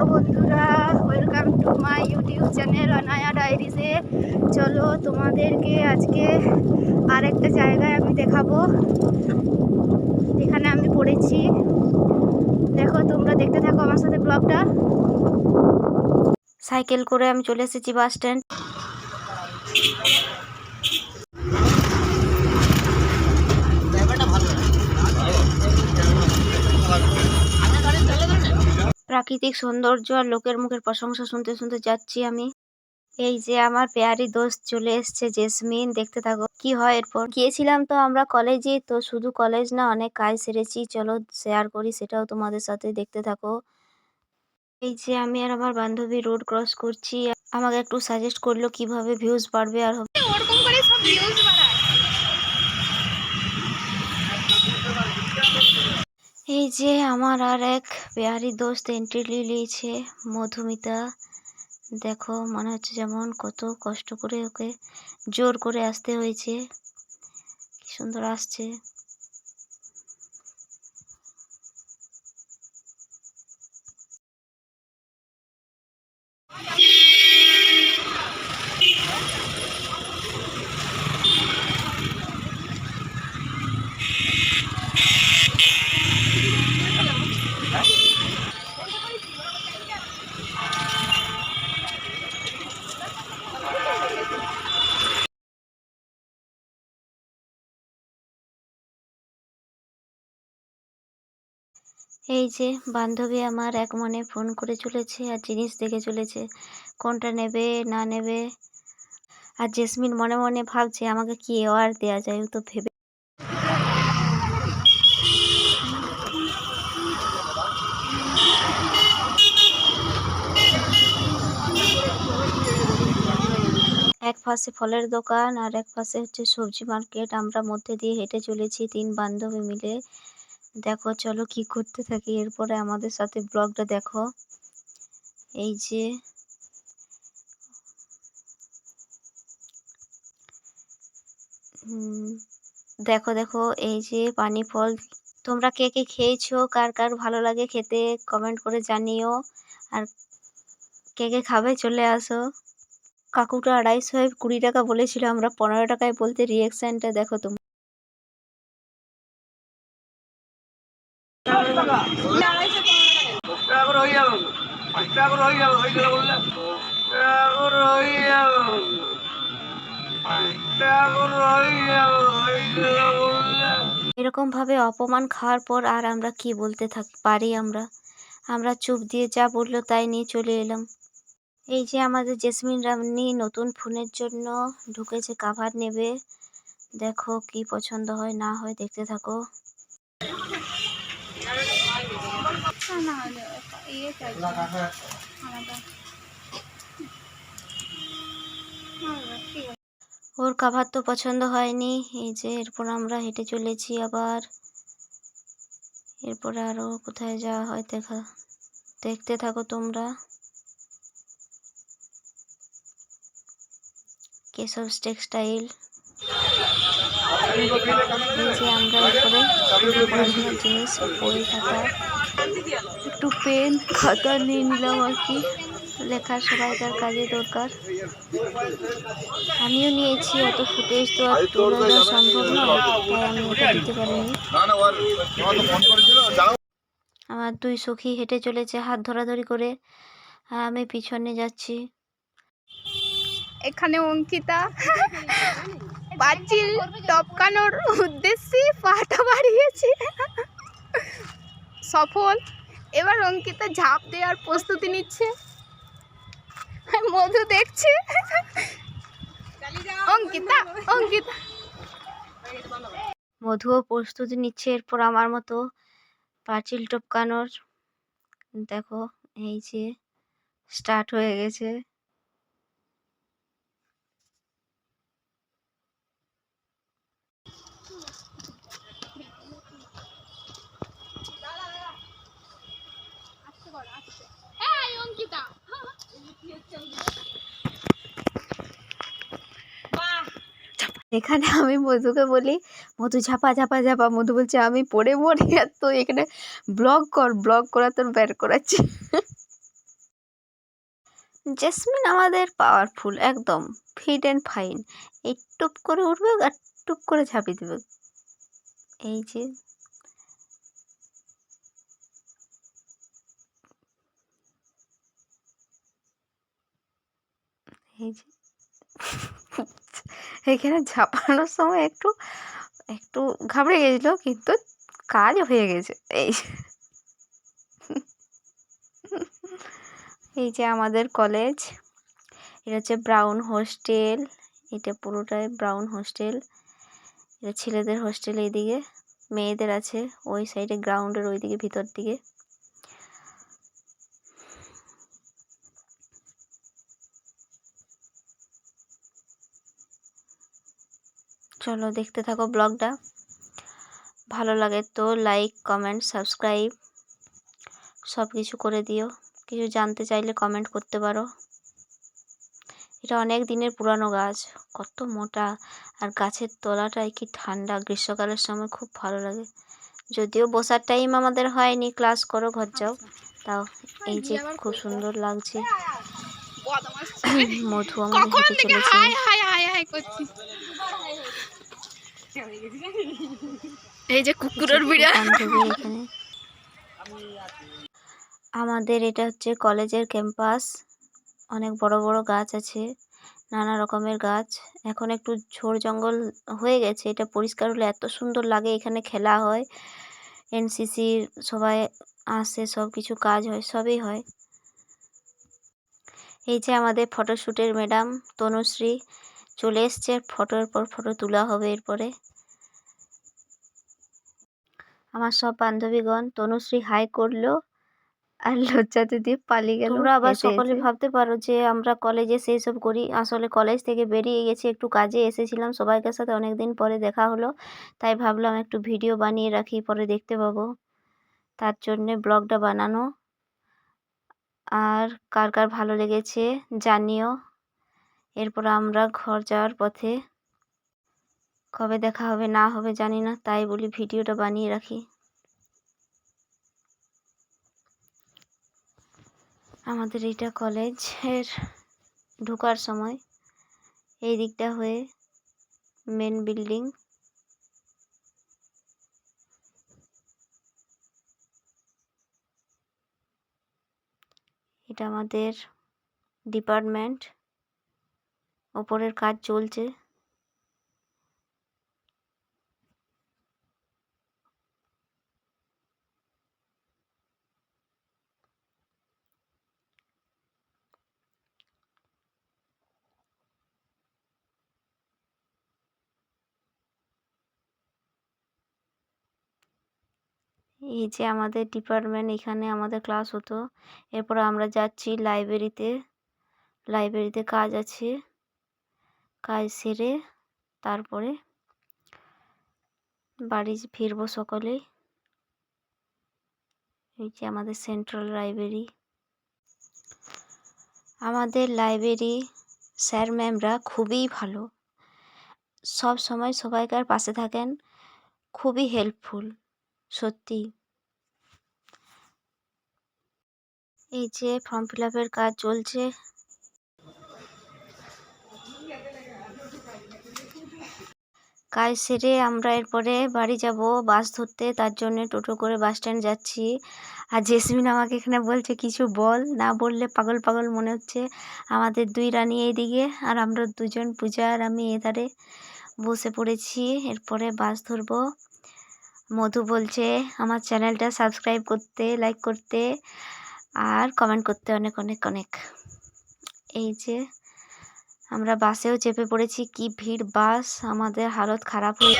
Hello বন্ধুরা welcome to my YouTube channel Anaya ডায়েরিসে চলো তোমাদেরকে আজকে আর একটা জায়গায় আমি দেখাবো। যেখানে আমি পড়েছি। দেখো, তোমরা দেখতে থাকো আমার সাথে ব্লগটা। সাইকেল করে আমি চলে এসেছি বাস স্ট্যান্ড। প্রাকৃতিক সৌন্দর্য আর লোকের মুখের প্রশংসা শুনতে শুনতে যাচ্ছি আমি। এই যে আমার পেয়ারি দোস্ত চলে এসছে, জেসমিন, দেখতে থাকো। কি হয় এরপর? গিয়েছিলাম তো আমরা কলেজে তো শুধু কলেজ না, অনেক কাজ সেরেছি। চলো শেয়ার করি, সেটাও তোমাদের সাথে দেখতে থাকো। এই যে আমি আর আমার বান্ধবী রোড ক্রস করছি। আমাকে একটু সাজেস্ট করল কীভাবে ভিউজ বাড়বে আর হবে। ওরকম করে সব ভিউজ বাড়ায় এই যে আমার আর এক পেয়ারি দোস্ত এন্ট্রি নিয়েছে মধুমিতা। দেখো, মনে হচ্ছে যেমন কত কষ্ট করে ওকে জোর করে আসতে হয়েছে। কি সুন্দর আসছে। এই যে, বান্ধবী আমার এক মনে ফোন করে চলেছে আর জিনিস দেখে চলেছে। কোনটা নেবে, না নেবে? আর জেসমিন মনে মনে ভাবছে, আমাকে কি অ্যাওয়ার্ড দেওয়া যায়? তো ভেবে এক পাশে ফলের দোকান আর এক পাশে হচ্ছে সবজি মার্কেট। আমরা মধ্যে দিয়ে হেঁটে চলেছি তিন বান্ধবী মিলে। দেখো, চলো কি করতে থাকি। এরপরে আমাদের সাথে ব্লগটা দেখো। এই যে দেখো দেখো, এই যে পানি ফল তোমরা কে কে খেয়েছো? কার কার ভালো লাগে খেতে কমেন্ট করে জানিও। আর কে কে খাবে চলে আসো। কাকুটা আড়াইশো কুড়ি টাকা বলেছিল, আমরা পনেরো টাকায় বলতে রিয়েকশনটা দেখো তোমরা ভাবে অপমান খাওয়ার পর আর আমরা কি বলতে থাক, পারি আমরা? আমরা চুপ দিয়ে যা বলল তাই নিয়ে চলে এলাম। এই যে আমাদের জেসমিন রামনি নতুন ফোনের জন্য ঢুকেছে কাভার নেবে। দেখো কি পছন্দ হয়, না হয় দেখতে থাকো। না ইয়ে আলাদা। ওর কাভার তো পছন্দ হয়নি। এই যে এরপর আমরা হেঁটে চলেছি আবার। এরপরে আরও কোথায় যাওয়া হয় দেখা দেখতে থাকো তোমরা। কেশব টেক্সটাইল। এই যে আমরা এরপরে জিনিস বই খাতা একটু পেন খাতা নিয়ে নিলাম আর কি। লেখা সবাইকার কাজে দরকার। আমিও নিয়েছি অত ফুটেজ তো আর তুলে দেওয়া সম্ভব নয় তাই আমি ওটা দিতে পারিনি। আমার দুই সখী হেঁটে চলেছে হাত ধরাধরি করে। আর আমি পিছনে যাচ্ছি। এখানে অঙ্কিতা পাঁচিল টপকানোর উদ্দেশ্যে পাটা বাড়িয়েছে। সফল। এবার অঙ্কিতা ঝাঁপ দেওয়ার প্রস্তুতি নিচ্ছে। মধু দেখছে। অঙ্কিতা অঙ্কিতা। মধুও প্রস্তুতি নিচ্ছে এরপর আমার মতো পাঁচিল টপকানোর। দেখো, এই যে স্টার্ট হয়ে গেছে। এখানে আমি মধুকে বলি, মধু ঝাপা ঝাপা ঝাপা, মধু বলছে, আমি পড়ে মরি আর তো এখানে ব্লগ কর, ব্লগ করা তোর বের করাচ্ছি। জেসমিন আমাদের পাওয়ারফুল একদম ফিট অ্যান্ড ফাইন এই টুপ করে উঠবে আর টুপ করে ঝাঁপিয়ে দেবে। এই যে এই যে এখানে ঝাঁপানোর সময় একটু একটু ঘাবড়ে গেছিল, কিন্তু কাজ হয়ে গেছে। এই এই যে আমাদের কলেজ এটা হচ্ছে ব্রাউন হোস্টেল এটা পুরোটাই ব্রাউন হোস্টেল এটা ছেলেদের হোস্টেল এইদিকে মেয়েদের আছে, ওই সাইডে গ্রাউন্ডের ওইদিকে, ভিতর দিকে। চলো দেখতে থাকো ব্লগটা। ভালো লাগে তো লাইক কমেন্ট সাবস্ক্রাইব সব কিছু করে দিও। কিছু জানতে চাইলে কমেন্ট করতে পারো। এটা অনেক দিনের পুরানো গাছ কত মোটা। আর গাছের তলাটায় কি ঠান্ডা গ্রীষ্মকালের সময় খুব ভালো লাগে। যদিও বসার টাইম আমাদের হয়নি ক্লাস করো ঘর যাও। তাও এই যে খুব সুন্দর লাগছে। মধু আমাদের হেঁটে চলেছে হাই হাই হাই হাই করছি এই যে কুকুরের আমাদের এটা হচ্ছে কলেজের ক্যাম্পাস। অনেক বড় বড় গাছ আছে নানা রকমের গাছ। এখন একটু ঝোড় জঙ্গল হয়ে গেছে এটা পরিষ্কার হলে এত সুন্দর লাগে এখানে খেলা হয় এনসিসির সবাই আসে সব কিছু কাজ হয় সবই হয়। এই যে আমাদের ফটোশ্যুটের ম্যাডাম তনুশ্রী চলে এসছে ফটোর পর ফটো তোলা হবে এরপরে। আমার সব বান্ধবীগণ তনুশ্রী হাই করল আর লজ্জাতে দিয়ে পালিয়ে গেল তোমরা আবার সকলে ভাবতে পারো যে আমরা কলেজে সেই সব করি আসলে কলেজ থেকে বেরিয়ে গেছি একটু কাজে এসেছিলাম সবাইকার সাথে অনেক দিন পরে দেখা হলো তাই ভাবলাম একটু ভিডিও বানিয়ে রাখি পরে দেখতে পাবো। তার জন্যে ব্লগটা বানানো। আর কার কার ভালো লেগেছে জানিও। এরপর আমরা ঘর যাওয়ার পথে কবে দেখা হবে, না হবে জানি না, তাই বলি ভিডিওটা বানিয়ে রাখি। আমাদের এইটা কলেজের ঢোকার সময় এই দিকটা হয়ে মেন বিল্ডিং এটা আমাদের ডিপার্টমেন্ট ওপরের কাজ চলছে। এই যে আমাদের ডিপার্টমেন্ট এখানে আমাদের ক্লাস হতো, এরপর আমরা যাচ্ছি লাইব্রেরিতে লাইব্রেরিতে কাজ আছে, কাজ সেরে তারপরে বাড়ি ফিরবো সকলে। এই যে আমাদের সেন্ট্রাল লাইব্রেরি আমাদের লাইব্রেরি স্যার ম্যামরা খুবই ভালো। সব সময় সবাইকার পাশে থাকেন, খুবই হেল্পফুল সত্যি। এই যে ফর্ম ফিল আপের কাজ চলছে। কাজ সেরে আমরা এরপরে বাড়ি যাব বাস ধরতে, তার জন্য টোটো করে বাস স্ট্যান্ড যাচ্ছি। আর জেসমিন আমাকে এখানে বলছে, কিছু বল, না বললে পাগল পাগল মনে হচ্ছে। আমাদের দুই রানী এইদিকে, আর আমরা দুজন পূজা আর আমি এধারে বসে পড়েছি। এরপরে বাস ধরবো। মধু বলছে, আমার চ্যানেলটা সাবস্ক্রাইব করতে, লাইক করতে আর কমেন্ট করতে অনেক অনেক অনেক। এই যে আমরা বাসেও চেপে পড়েছি, কি ভিড়, বাস আমাদের হালত খারাপ হয়ে